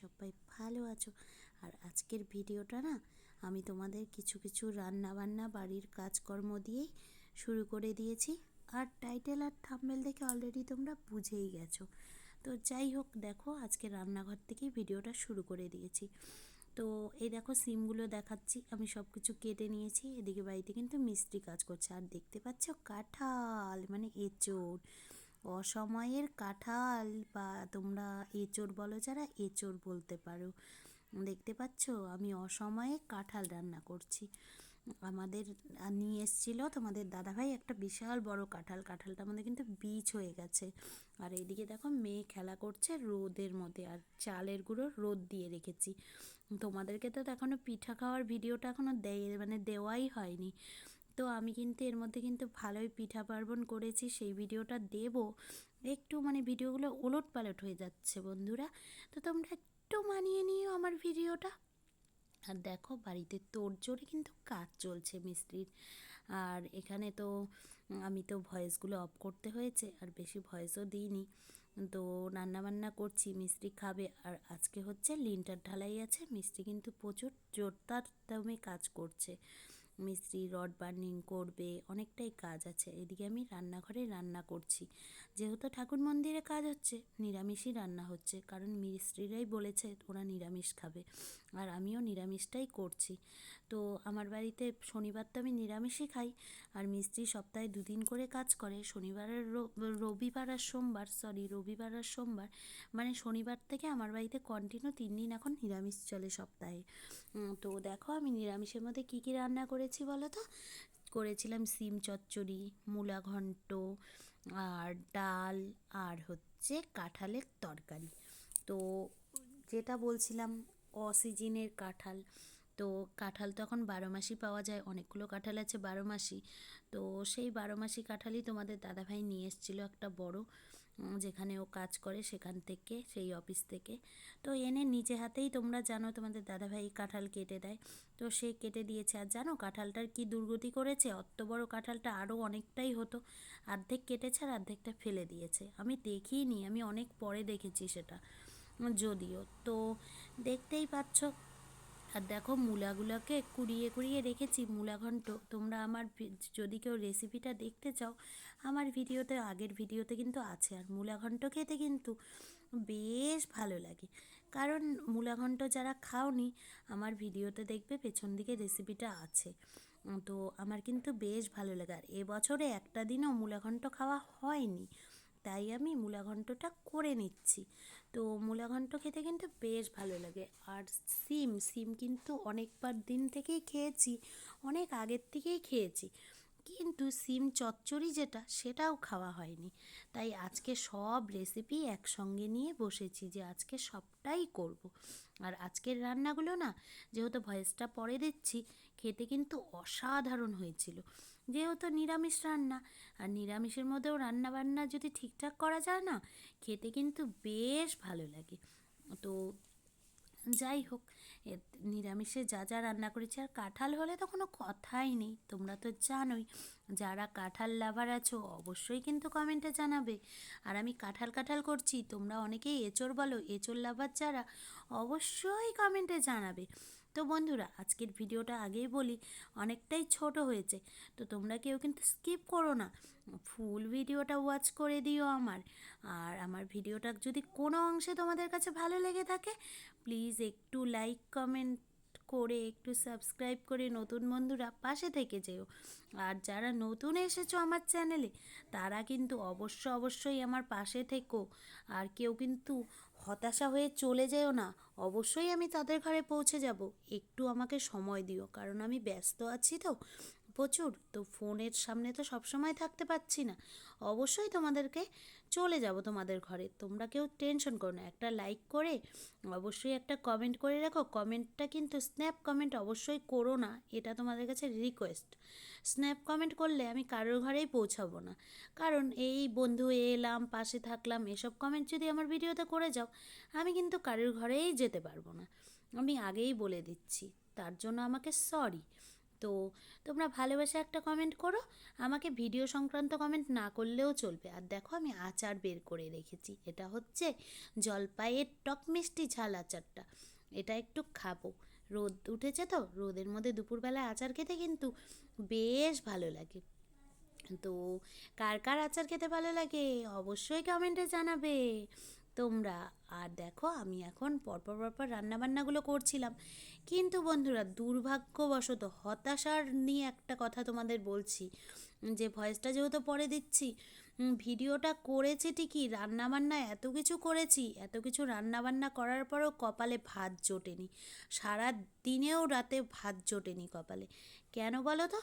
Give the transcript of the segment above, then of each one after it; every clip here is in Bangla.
সবাই ভালো আছো। আর আজকের ভিডিওটা না, আমি তোমাদের কিছু কিছু রান্না বান্না বাড়ির কাজকর্ম দিয়েই শুরু করে দিয়েছি। আর টাইটেল আর থাম্বেল দেখে অলরেডি তোমরা বুঝেই গেছো। তো যাই হোক, দেখো, আজকে রান্নাঘর থেকেই ভিডিওটা শুরু করে দিয়েছি। তো এই দেখো, সিমগুলো দেখাচ্ছি। আমি সব কিছু কেটে নিয়েছি। এদিকে বাড়িতে কিন্তু মিস্ত্রি কাজ করছে। আর দেখতে পাচ্ছ, কাঁঠাল মানে এঁচোড়। অসময়ের কাঁঠাল বা তোমরা এঁচোড় বলো, যারা এঁচোড় বলতে পারো, দেখতে পাচ্ছ আমি অসময়ে কাঁঠাল রান্না করছি। আমাদের, নিয়ে এসেছিল তোমাদের দাদাভাই একটা বিশাল বড় কাঁঠাল। কাঁঠালটা আমাদের কিন্তু বীজ হয়ে গেছে। আর এইদিকে দেখো মেয়ে খেলা করছে রোদের মধ্যে, আর চালের গুঁড়ো রোদ দিয়ে রেখেছি। তোমাদেরকে তো এখনও পিঠা খাওয়ার ভিডিওটা এখনও দেয় মানে দেওয়াই হয়নি। তো আমি কিন্তু এর মধ্যে কিন্তু ভালোই পিঠা পার্বণ করেছি, সেই ভিডিওটা দেব। একটু মানে ভিডিওগুলো ওলট পালট হয়ে যাচ্ছে বন্ধুরা। তো তোমরা একটু মানিয়ে নিও আমার ভিডিওটা। আর দেখো বাড়িতে তোড়জোড়ে কিন্তু কাজ চলছে মিস্ত্রির। আর এখানে তো আমি তো ভয়েসগুলো অফ করতে হয়েছে, আর বেশি ভয়েসও দিইনি। তো রান্না বান্না করছি, মিস্ত্রি খাবে। আর আজকে হচ্ছে লিন্টার ঢালাই আছে, মিস্ত্রি কিন্তু প্রচুর জোরদার দামে কাজ করছে। মিস্ত্রি রড বার্নিং করবে, অনেকটাই কাজ আছে। এদিকে আমি রান্নাঘরে রান্না করছি। যেহেতু ঠাকুর মন্দিরে কাজ হচ্ছে, নিরামিষই রান্না হচ্ছে, কারণ মিস্ত্রিরাই বলেছে ওরা নিরামিষ খাবে। আর আমিও নিরামিষটাই করছি। তো আমার বাড়িতে শনিবার তো আমি নিরামিষই খাই, আর মিস্ত্রি সপ্তাহে দুদিন করে কাজ করে। শনিবারের রবিবার আর সোমবার সরি রবিবার আর সোমবার মানে শনিবার থেকে আমার বাড়িতে কন্টিনিউ তিন দিন এখন নিরামিষ চলে সপ্তাহে। তো দেখো আমি নিরামিষের মধ্যে কী কী রান্না করেছি বলো তো? করেছিলাম সিম চচ্চড়ি, মূলা ঘন্ট, আর ডাল, আর হচ্ছে কাঁঠালের তরকারি। তো যেটা বলছিলাম অসিজনের কাঁঠাল। তো কাঁঠাল তো এখন বারো মাসই পাওয়া যায়, অনেকগুলো কাঁঠাল আছে বারো মাসই। তো সেই বারো মাসি কাঁঠালই তোমাদের দাদাভাই নিয়ে এসেছিল একটা বড় যেখানে ও কাজ করে সেখান থেকে, সেই অফিস থেকে। তো এনে নিজে হাতেই তোমরা জানো তোমাদের দাদাভাই কাঁঠাল কেটে দেয়। তো সে কেটে দিয়েছে। আর জানো কাঁঠালটার কি দুর্গতি করেছে? অত বড় কাঁঠালটা আরও অনেকটাই হতো। অর্ধেক কেটেছে আর অর্ধেকটা ফেলে দিয়েছে। আমি দেখিনি, আমি অনেক পরে দেখেছি সেটা। যদিও। তো দেখতেই পাচ্ছ। আর দেখো মূলাগুলোকে কুড়িয়ে কুড়িয়ে রেখেছি। মূলা ঘন্ট, তোমরা আমার যদি কেউ রেসিপিটা দেখতে চাও, আমার ভিডিওতে, আগের ভিডিওতে কিন্তু আছে। আর মূলা ঘন্ট খেতে কিন্তু বেশ ভালো লাগে। কারণ মূলা ঘন্ট যারা খাওনি, আমার ভিডিওতে দেখবে পেছন দিকে রেসিপিটা আছে। তো আমার কিন্তু বেশ ভালো লাগে। আর এবছরে একটা দিনও মূলাঘণ্ট খাওয়া হয়নি। তাই আমি মূলাঘণ্টটা করে নিচ্ছি। তো মূলাঘণ্ট খেতে কিন্তু বেশ ভালো লাগে। আর সিম সিম কিন্তু অনেকবার দিন থেকেই খেয়েছি, অনেক আগের থেকেই খেয়েছি। কিন্তু সিম চচ্চড়ি যেটা, সেটাও খাওয়া হয়নি। তাই আজকে সব রেসিপি একসঙ্গে নিয়ে বসেছি যে আজকে সবটাই করব। আর আজকের রান্নাগুলো না, যেহেতু ভয়েসটা পরে দিচ্ছি, খেতে কিন্তু অসাধারণ হয়েছিল। যেহেতু নিরামিষ রান্না, আর নিরামিষের মধ্যেও রান্না বান্না যদি ঠিকঠাক করা যায় না, খেতে কিন্তু বেশ ভালো লাগে। তো যাই হোক নিরামিষে যা যা রান্না করেছি, আর কাঁঠাল হলে তো কোনো কথাই নেই। তোমরা তো জানোই, যারা কাঁঠাল লাভার আছো, অবশ্যই কিন্তু কমেন্টে জানাবে। আর আমি কাঁঠাল কাঁঠাল করছি, তোমরা অনেকেই এঁচোর বলো এঁচোর লাভার যারা, অবশ্যই কমেন্টে জানাবে। তো বন্ধুরা, আজকের ভিডিওটা আগেই বলি, অনেকটাই ছোট হয়েছে। তো তোমরা কেউ কিন্তু স্কিপ করো না, ফুল ভিডিওটা ওয়াচ করে দিও আমার। আর আমার ভিডিওটা যদি কোনো অংশে তোমাদের কাছে ভালো লেগে থাকে, প্লিজ একটু লাইক, কমেন্ট করে একটু সাবস্ক্রাইব করে নতুন বন্ধুরা পাশে থেকে যেও। আর যারা নতুন এসেছ আমার চ্যানেলে তারা কিন্তু অবশ্য অবশ্যই আমার পাশে থেকো। আর কেউ কিন্তু হতাশা হয়ে চলে যেও না, অবশ্যই আমি তাদের ঘরে পৌঁছে যাব। একটু আমাকে সময় দিও, কারণ আমি ব্যস্ত আছি তো। প্রচুর। তো ফোনের সামনে তো সবসময় থাকতে পারছি না। অবশ্যই তোমাদেরকে চলে যাব তোমাদের ঘরে। তোমরা কেউ টেনশন করো না। একটা লাইক করে, অবশ্যই একটা কমেন্ট করে রাখো। কমেন্টটা কিন্তু স্ন্যাপ কমেন্ট অবশ্যই করো না। এটা তোমাদের কাছে রিকোয়েস্ট স্ন্যাপ কমেন্ট করলে আমি কারোর ঘরেই পৌঁছাবো না। কারণ এই বন্ধু, এলাম, পাশে থাকলাম, এসব কমেন্ট যদি আমার ভিডিওতে করে যাও, আমি কিন্তু কারোর ঘরেই যেতে পারব না। আমি আগেই বলে দিচ্ছি। তার জন্য আমাকে সরি তো তোমরা ভালোবাসা একটা কমেন্ট করো, আমাকে ভিডিও সংক্রান্ত কমেন্ট না করলেও চলবে। আর দেখো আমি আচার বের করে রেখেছি, এটা হচ্ছে জলপাইয়ের টক মিষ্টি ঝাল আচারটা। এটা একটু খাব। রোদ উঠেছে তো, রোদের মধ্যে দুপুরবেলা আচার খেতে কিন্তু বেশ ভালো লাগে। তো কার কার আচার খেতে ভালো লাগে অবশ্যই কমেন্টে জানাবে। তোমরা, আর দেখো আমি এখন পরপর পরপর রান্নাবান্নাগুলো করছিলাম। কিন্তু বন্ধুরা, দুর্ভাগ্যবশত হতাশার নিয়ে একটা কথা তোমাদের বলছি। যে ভয়েসটা যেহেতু পরে দিচ্ছি ভিডিওটা করেছি ঠিকই রান্নাবান্না এত কিছু করেছি, এত কিছু রান্নাবান্না করার পরেও কপালে ভাত জোটেনি। সারা দিনেও রাতে ভাত জোটেনি কপালে। কেন বলো তো?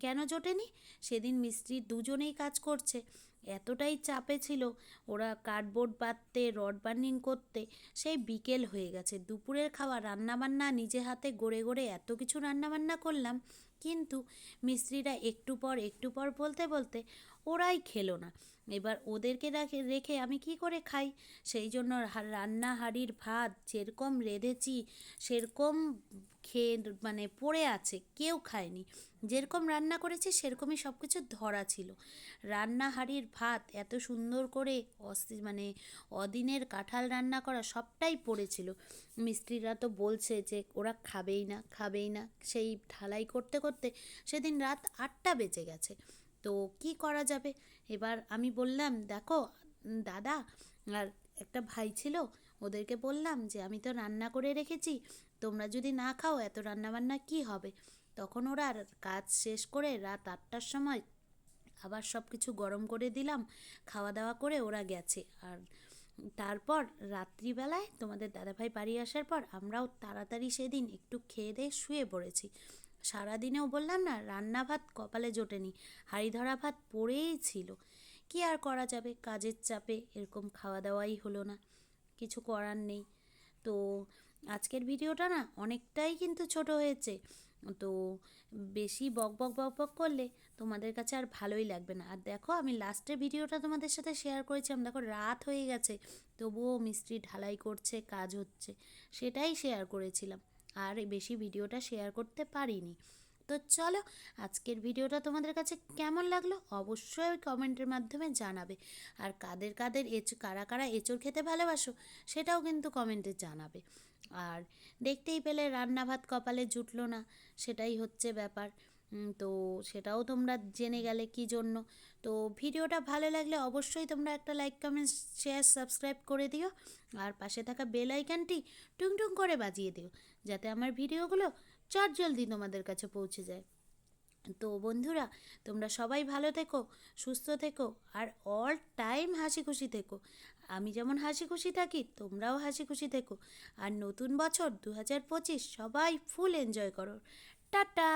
কেন জোটেনি? সেদিন মিস্ত্রি দুজনেই কাজ করছে। এতটাই চাপে ছিল, ওরা কার্ডবোর্ড বাঁধতে, রড বার্নিং করতে, সেই বিকেল হয়ে গেছে। দুপুরের খাওয়া, রান্নাবান্না, নিজে হাতে গড়ে গড়ে এত কিছু রান্নাবান্না করলাম, কিন্তু মিস্ত্রিরা একটু পর একটু পর বলতে বলতে ওরাই খেলো না। এবার ওদেরকে রেখে রেখে আমি কি করে খাই? সেই জন্য রান্না হাঁড়ির ভাত যেরকম রেঁধেছি, সেরকম খেয়ে মানে পড়ে আছে, কেউ খায়নি। যেরকম রান্না করেছি, সেরকমই সব কিছু ধরা ছিল। রান্না হাঁড়ির ভাত, এত সুন্দর করে অস্থি মানে অদিনের কাঁঠাল রান্না করা সবটাই পড়েছিল। মিস্ত্রিরা তো বলছে যে ওরা খাবেই না খাবেই না। সেই ঢালাই করতে করতে সেদিন রাত আটটা বেজে গেছে। তো কি করা যাবে? এবার আমি বললাম, দেখো, দাদা আর একটা ভাই ছিল, ওদেরকে বললাম যে আমি তো রান্না করে রেখেছি, তোমরা যদি না খাও, এত রান্নাবান্না কি হবে? তখন ওরা কাজ শেষ করে রাত আটটার সময় আবার সব কিছু গরম করে দিলাম খাওয়া দাওয়া করে ওরা গেছে। আর তারপর রাত্রিবেলায় তোমাদের দাদাভাই বাড়ি আসার পর আমরাও তাড়াতাড়ি সেদিন একটু খেয়ে দিয়ে শুয়ে পড়েছি। সারাদিনেও বললাম না রান্না ভাত কপালে জোটেনি হাঁড়ি ধরা ভাত পড়েই ছিল। কি আর করা যাবে, কাজের চাপে এরকম খাওয়া দাওয়াই হলো না, কিছু করার নেই। তো আজকের ভিডিওটা না অনেকটাই কিন্তু ছোট হয়েছে। তো বেশি বক বক বক বক করলে তোমাদের কাছে আর ভালোই লাগবে না। আর দেখো, আমি লাস্টের ভিডিওটা তোমাদের সাথে শেয়ার করেছিলাম দেখো, রাত হয়ে গেছে, তবুও মিস্ত্রি ঢালাই করছে, কাজ হচ্ছে, সেটাই শেয়ার করেছিলাম। আর বেশি ভিডিওটা শেয়ার করতে পারিনি। তো চলো, আজকের ভিডিওটা তোমাদের কাছে কেমন লাগল অবশ্যই কমেন্টের মাধ্যমে জানাবে। আর কাদের কাদের এচ, কারা কারা এঁচড় খেতে ভালোবাসো, সেটাও কিন্তু কমেন্টে জানাবে। আর দেখতেই পেলে রান্না ভাত কপালে জুটলো না, সেটাই হচ্ছে ব্যাপার। তো সেটাও তোমরা জেনে গেলে কি জন্য? তো ভিডিওটা ভালো লাগলে অবশ্যই তোমরা একটা লাইক, কমেন্ট, শেয়ার, সাবস্ক্রাইব করে দিও আর পাশে থাকা বেল আইকনটি টুং টুং করে বাজিয়ে দিও, যাতে আমার ভিডিওগুলো চট জলদি তোমাদের কাছে পৌঁছে যায়। তো বন্ধুরা, তোমরা সবাই ভালো থেকো, সুস্থ থেকো, আর অল টাইম হাসি খুশি থেকো। আমি যেমন হাসি খুশি থাকি, তোমরাও হাসি খুশি থেকো। আর নতুন বছর দু হাজার পঁচিশ, সবাই ফুল এনজয় করো। টাটা!